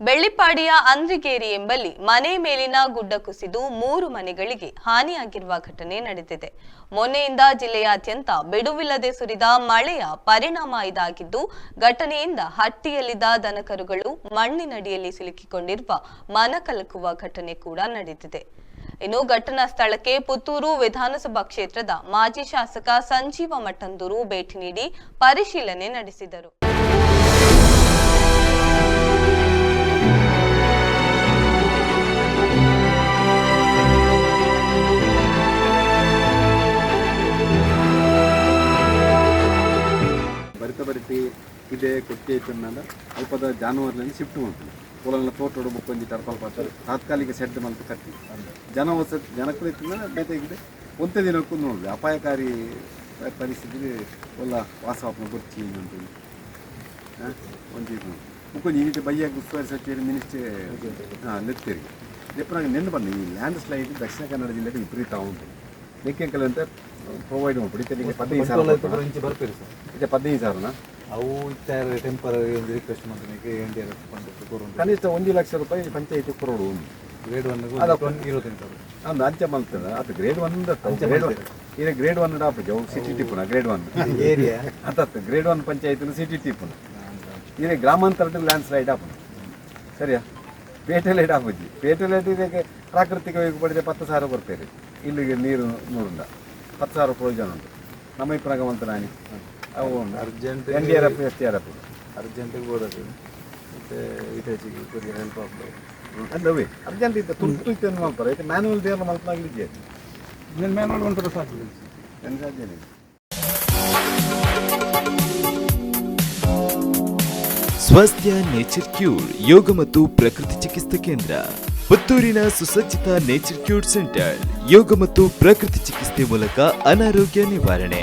ಬೆಳ್ಳಿಪಾಡಿಯ ಅಂದ್ರಿಗೇರಿ ಎಂಬಲ್ಲಿ ಮನೆ ಮೇಲಿನ ಗುಡ್ಡ ಕುಸಿದು ಮೂರು ಮನೆಗಳಿಗೆ ಹಾನಿಯಾಗಿರುವ ಘಟನೆ ನಡೆದಿದೆ. ಮೊನ್ನೆಯಿಂದ ಜಿಲ್ಲೆಯಾದ್ಯಂತ ಬಿಡುವಿಲ್ಲದೆ ಸುರಿದ ಮಳೆಯ ಪರಿಣಾಮ ಇದಾಗಿದ್ದು, ಘಟನೆಯಿಂದ ಹಟ್ಟಿಯಲ್ಲಿದ್ದ ದನಕರುಗಳು ಮಣ್ಣಿನಡಿಯಲ್ಲಿ ಸಿಲುಕಿಕೊಂಡಿರುವ ಮನ ಕಲಕುವ ಘಟನೆ ಕೂಡ ನಡೆದಿದೆ. ಇನ್ನು ಘಟನಾ ಸ್ಥಳಕ್ಕೆ ಪುತ್ತೂರು ವಿಧಾನಸಭಾ ಕ್ಷೇತ್ರದ ಮಾಜಿ ಶಾಸಕ ಸಂಜೀವ ಮಠಂದೂರು ಭೇಟಿ ನೀಡಿ ಪರಿಶೀಲನೆ ನಡೆಸಿದರು. ಇದೆ ಕೊಕ್ಕೆ ಇತ್ತನ್ನೆಲ್ಲ ಅಲ್ಪದ ಜಾನುವಾರುಗಳನ್ನು ಶಿಫ್ಟ್ ಮಾಡ್ತೀವಿ ಪೋಲನ್ನ ತೋಟೋಡು ಬುಕ್ಕೊಂಜಿ ಟರ್ಪಲ್ ಪಾತ್ರ ತಾತ್ಕಾಲಿಕ ಶೆಡ್ ಮಲ್ತು ಕಟ್ಟಿ. ಜನ ಹೊಸ ಜನಕ್ಕೂ ಇತ್ತಂದ್ರೆ ಬೇತೆಗಿದೆ ಒಂದೇ ದಿನಕ್ಕೂ ನೋಡಿದೆ ಅಪಾಯಕಾರಿ ಪರಿಸ್ಥಿತಿ ಒಲ್ಲ ವಾಸವಾಪನ ಗೊತ್ತಿ ಅಂತೇಳಿ ಒಂಜಿ ಮುಕ್ಕೊಂಜಿ ಈಗ ಬೈಯಾಗಿ ಉಸ್ತುವಾರಿ ಸಚಿವರು ಮಿನಿಸ್ಟ್ರಿ ಹಾಂ ಲೆತ್ತೇರಿ ಎಪ್ಪನಾಗ ನೆನ್ನೆ ಬನ್ನಿ ಈ ಲ್ಯಾಂಡ್ ಸ್ಲೈಡ್ ದಕ್ಷಿಣ ಕನ್ನಡ ಜಿಲ್ಲೆಗೆ ವಿಪರೀತ ಉಂಟು. ಲೆಕ್ಕ ಅಂತ ಪ್ರೊವೈಡ್ ಮಾಡ್ಬಿಡಿ ಪದ್ದೈದು ಪದಿನೈದು ಸಾವಿರ ಇದೆ ಪದಿನೈದು ಸಾವಿರನಾ ಅವು ಇತ್ತಾರೆ ಟೆಂಪರರಿ ಒಂದು ರಿಕ್ವೆಸ್ಟ್ ಮಾಡ್ತೀನಿ ಎಂಡಿ ಫಂಡ್ ಕೊರು ಕನಿಷ್ಠ ಒಂದು ಲಕ್ಷ ರೂಪಾಯಿ ಪಂಚಾಯಿತಿ ಕೊರೋಡು ಗ್ರೇಡ್ ಒನ್ ಅದಪ್ಪ. ಒಂದು ಅಂಚ ಮಲ್ತದ ಅದು ಗ್ರೇಡ್ ಒನ್ ಗ್ರೇಡ್ ಒನ್ ಈಗ ಗ್ರೇಡ್ ಒನ್ ಡಾಪ್ ಅವು ಸಿಟಿ ಟಿಪುನ ಗ್ರೇಡ್ ಒನ್ ಏರಿಯಾ ಅತ್ತ ಗ್ರೇಡ್ ಒನ್ ಪಂಚಾಯತಿನ ಸಿಟಿ ಟಿಪುನ ಈಗ ಗ್ರಾಮಾಂತರದ ಲ್ಯಾಂಡ್ ಸ್ಲೈಡ್ ಆಪುನ. ಸರಿಯಾ? ಪೇಟೆಲೆ ಆಪುಜಿ ಪೇಟೆಲೆ ಇದಕ್ಕೆ ಪ್ರಾಕೃತಿಕ ವೇಗ ಪಡೆದ ಪತ್ತು ಸಾವಿರ ಬರ್ತೇವೆ ಇಲ್ಲಿಗೆ ನೀರು ನೂರಿಂದ ಹತ್ತು ಸಾವಿರ ಪ್ರಯೋಜನ ಉಂಟು. ನಮ್ಮ ಇಪ್ಪನಾಗವಂತ ನಾನಿ ಅವು urgent N D R F S D R F. ಅರ್ಜೆಂಟಿಗೆ ಹೋದದ್ದು. ಮತ್ತು ಇಟಾಚಿಗೆ ಕೊರಿ ಹೆಲ್ಪ್ ಆಗ್ತದೆ ಅಲ್ಲವೇ ಅರ್ಜೆಂಟ್ ಇದ್ದ ತುರ್ತು ಇತ್ತು ಮಾಡ್ತಾರೆ ಇದು ಮ್ಯಾನುವಲ್ ದೇವರ ಮಲ್ಪನಾಗಲಿದೆ ಇದನ್ನು ಮ್ಯಾನುವಲ್ ಒಂಥರ ಸಾಕು ನನಗೆ ಸಾಧ್ಯ ಸ್ವಸ್ಥ್ಯ ನೇಚರ್ ಕ್ಯೂರ್ ಯೋಗ ಮತ್ತು ಪ್ರಕೃತಿ ಚಿಕಿತ್ಸೆ ಕೇಂದ್ರ ಪುತ್ತೂರಿನ ಸುಸಜ್ಜಿತ ನೇಚರ್ ಕ್ಯೂರ್ ಸೆಂಟರ್ ಯೋಗ ಮತ್ತು ಪ್ರಕೃತಿ ಚಿಕಿತ್ಸೆ ಮೂಲಕ ಅನಾರೋಗ್ಯ ನಿವಾರಣೆ.